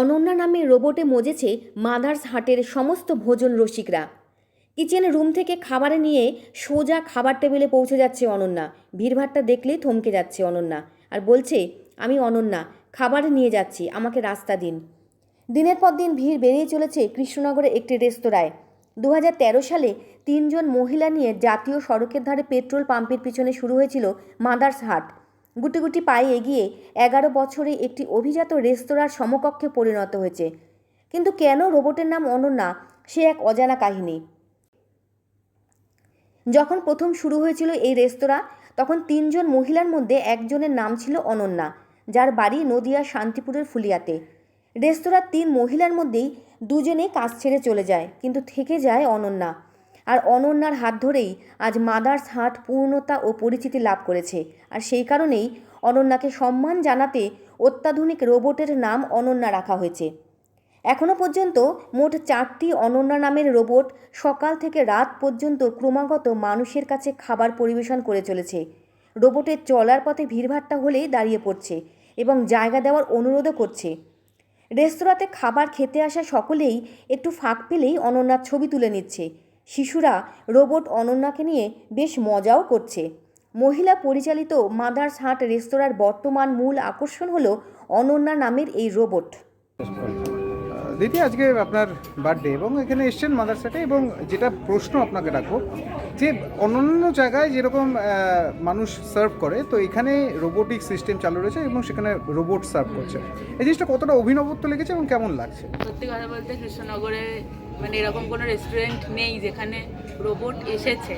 অনন্যা নামে রোবটে মজেছে মাদার্স হাটের সমস্ত ভোজন রসিকরা। কিচেন রুম থেকে খাবার নিয়ে সোজা খাবার টেবিলে পৌঁছে যাচ্ছে অনন্যা। ভিড়ভাট্টা দেখলেই থমকে যাচ্ছে অনন্যা আর বলছে, আমি অনন্যা, খাবার নিয়ে যাচ্ছি, আমাকে রাস্তা দিন। দিনের পর দিন ভিড় বেড়েই চলেছে কৃষ্ণনগরে একটি রেস্তোরাঁয়। দু হাজার তেরো সালে তিনজন মহিলা নিয়ে জাতীয় সড়কের ধারে পেট্রোল পাম্পের পিছনে শুরু হয়েছিল মাদার্স হাট। গুটি গুটি পায়ে এগিয়ে এগারো বছরে একটি অভিজাত রেস্তোরাঁর সমকক্ষে পরিণত হয়েছে। কিন্তু কেন রোবটের নাম অনন্যা, সে এক অজানা কাহিনী। যখন প্রথম শুরু হয়েছিল এই রেস্তোরাঁ, তখন তিনজন মহিলার মধ্যে একজনের নাম ছিল অনন্যা, যার বাড়ি নদিয়া শান্তিপুরের ফুলিয়াতে। রেস্তোরাঁর তিন মহিলার মধ্যেই দুজনে কাজ ছেড়ে চলে যায়, কিন্তু থেকে যায় অনন্যা। আর অনন্যার হাত ধরেই আজ মাদার্স হাট পূর্ণতা ও পরিচিতি লাভ করেছে। আর সেই কারণেই অনন্যাকে সম্মান জানাতে অত্যাধুনিক রোবটের নাম অনন্যা রাখা হয়েছে। এখনও পর্যন্ত মোট চারটি অনন্যা নামের রোবট সকাল থেকে রাত পর্যন্ত ক্রমাগত মানুষের কাছে খাবার পরিবেশন করে চলেছে। রোবটের চলার পথে ভিড়ভাট্টা হলেই দাঁড়িয়ে পড়ছে এবং জায়গা দেওয়ার অনুরোধও করছে। রেস্তোরাঁতে খাবার খেতে আসা সকলেই একটু ফাঁক পেলেই অনন্যার ছবি তুলে নিচ্ছে। শিশুরা রোবট অনন্যাকে নিয়ে বেশ মজাও করছে। মহিলা পরিচালিত মাদার্স হাট রেস্তোরাঁর বর্তমান মূল আকর্ষণ হলো অনন্যা নামের এই রোবট। দিদি আজকে আপনার বার্থডে এবং এখানে এসছেন মাদারসাটে এবং যেটা প্রশ্ন আপনাকে রাখব যে অন্যান্য জায়গায় যেরকম মানুষ সার্ভ করে তো এখানে রোবোটিক সিস্টেম চালু রয়েছে এবং সেখানে রোবট সার্ভ করছে। এই জিনিসটা কতটা অভিনবত্ব লেগেছে এবং কেমন লাগছে? সত্যি কথা বলতে কৃষ্ণনগরে মানে এরকম কোনো রেস্টুরেন্ট নেই যেখানে রোবট এসেছে।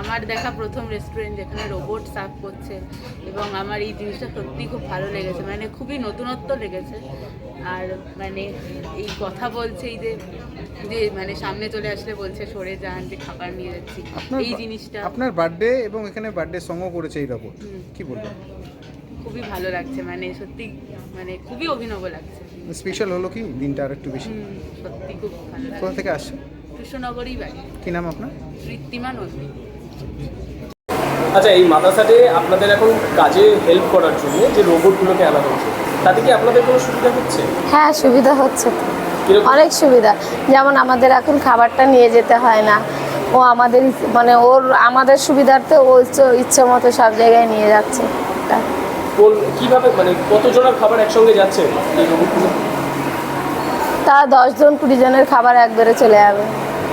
আমার দেখা প্রথম রেস্টুরেন্ট যেখানে রোবট সার্ভ করছে এবং আমার এই জিনিসটা সত্যি খুব ভালো লেগেছে। মানে খুবই নতুনত্ব লেগেছে। আর মানে এই কথা বলছে এই যে যে মানে সামনে চলে আসলে বলছে সরে যান যে খাবার নিয়ে যাচ্ছি। এই জিনিসটা আপনার বার্থডে এবং এখানে বার্থডে সঙ্গ করেছে এই রোবট কি বলবেন? খুবই ভালো লাগছে মানে সত্যি মানে খুবই অভিনব লাগছে। স্পেশাল হলো কি দিনটা আর একটু বেশি? সত্যি খুব ভালো কোথা থেকে আসছে? কৃষ্ণনগরই বাড়ি। কি নাম আপনার? ঋত্তিমা নন্দী। আচ্ছা এই মাদ্রাসাতে আপনাদের এখন কাজে হেল্প করার জন্য যে রোবটগুলোকে আনা হয়েছে তাতে কি আপনাদের কোনো সুবিধা হচ্ছে? হ্যাঁ সুবিধা হচ্ছে। অনেক সুবিধা। যেমন আমাদের এখন খাবারটা নিয়ে যেতে হয় না। ও আমাদের মানে ওর আমাদের সুবিধার্থে ও ইচ্ছে- ইচ্ছে মতো সব জায়গায় নিয়ে যাচ্ছে। তা কোন কীভাবে মানে কতজনের খাবার একসঙ্গে যাচ্ছে তা দশজন কুড়ি জনের খাবার একবারে চলে যাবে।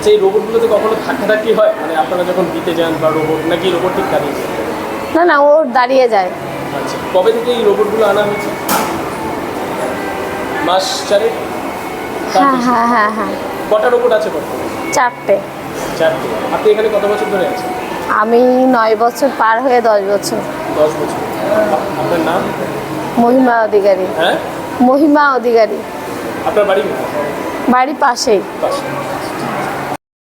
সেই রোবটগুলোতে কখনো ধাক্কাধাক্কি হয়? মানে আপনারা যখন দিতে যান বা রোবট নাকি রোবট ঠিক দাঁড়িয়ে যায়? না না ও দাঁড়িয়ে যায়। আচ্ছা কবে থেকে এই রোবটগুলো আনা হয়েছে? মাস চারেক? হ্যাঁ হ্যাঁ হ্যাঁ হ্যাঁ। কটা রোবট আছে বর্তমানে? চারটে। চারটে। আপনি এখানে কত বছর ধরে আছেন? আমি নয় বছর পার হয়ে দশ বছর। দশ বছর। আপনার নাম? মহিমা অধিকারী। হ্যাঁ? মহিমা অধিকারী। আপনার বাড়ি? বাড়ি পাশেই। পাশে